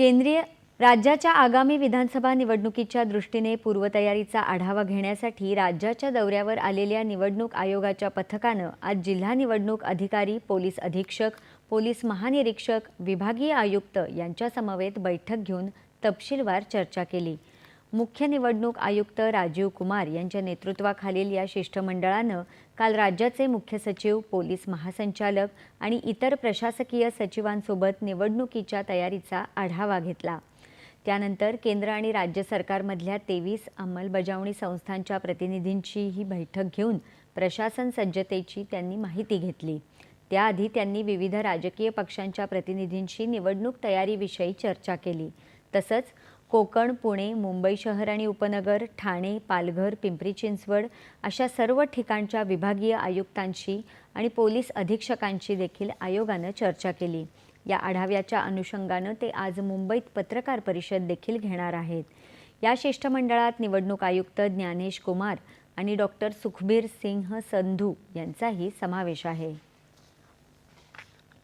केंद्रीय राज्याच्या आगामी विधानसभा निवडणुकीच्या दृष्टीने पूर्वतयारीचा आढावा घेण्यासाठी राज्याच्या दौऱ्यावर आलेल्या निवडणूक आयोगाच्या पथकानं आज जिल्हा निवडणूक अधिकारी पोलीस अधीक्षक पोलीस महानिरीक्षक विभागीय आयुक्त यांच्यासमवेत बैठक घेऊन तपशीलवार चर्चा केली. मुख्य निवडणूक आयुक्त राजीव कुमार यांच्या नेतृत्वाखालील या शिष्टमंडळानं काल राज्याचे मुख्य सचिव पोलीस महासंचालक आणि इतर प्रशासकीय सचिवांसोबत निवडणुकीच्या तयारीचा आढावा घेतला. त्यानंतर केंद्र आणि राज्य सरकारमधल्या तेवीस अंमलबजावणी संस्थांच्या प्रतिनिधींची ही बैठक घेऊन प्रशासन सज्जतेची त्यांनी माहिती घेतली. त्याआधी त्यांनी विविध राजकीय पक्षांच्या प्रतिनिधींशी निवडणूक तयारीविषयी चर्चा केली. तसंच कोकण पुणे मुंबई शहर आणि उपनगर ठाणे पालघर पिंपरी चिंचवड अशा सर्व ठिकाणच्या विभागीय आयुक्तांशी आणि पोलीस अधीक्षकांशी देखील आयोगानं चर्चा केली. या आढाव्याच्या अनुषंगानं ते आज मुंबईत पत्रकार परिषद देखील घेणार आहेत. या शिष्टमंडळात निवडणूक आयुक्त ज्ञानेश कुमार आणि डॉक्टर सुखबीर सिंह संधू यांचाही समावेश आहे.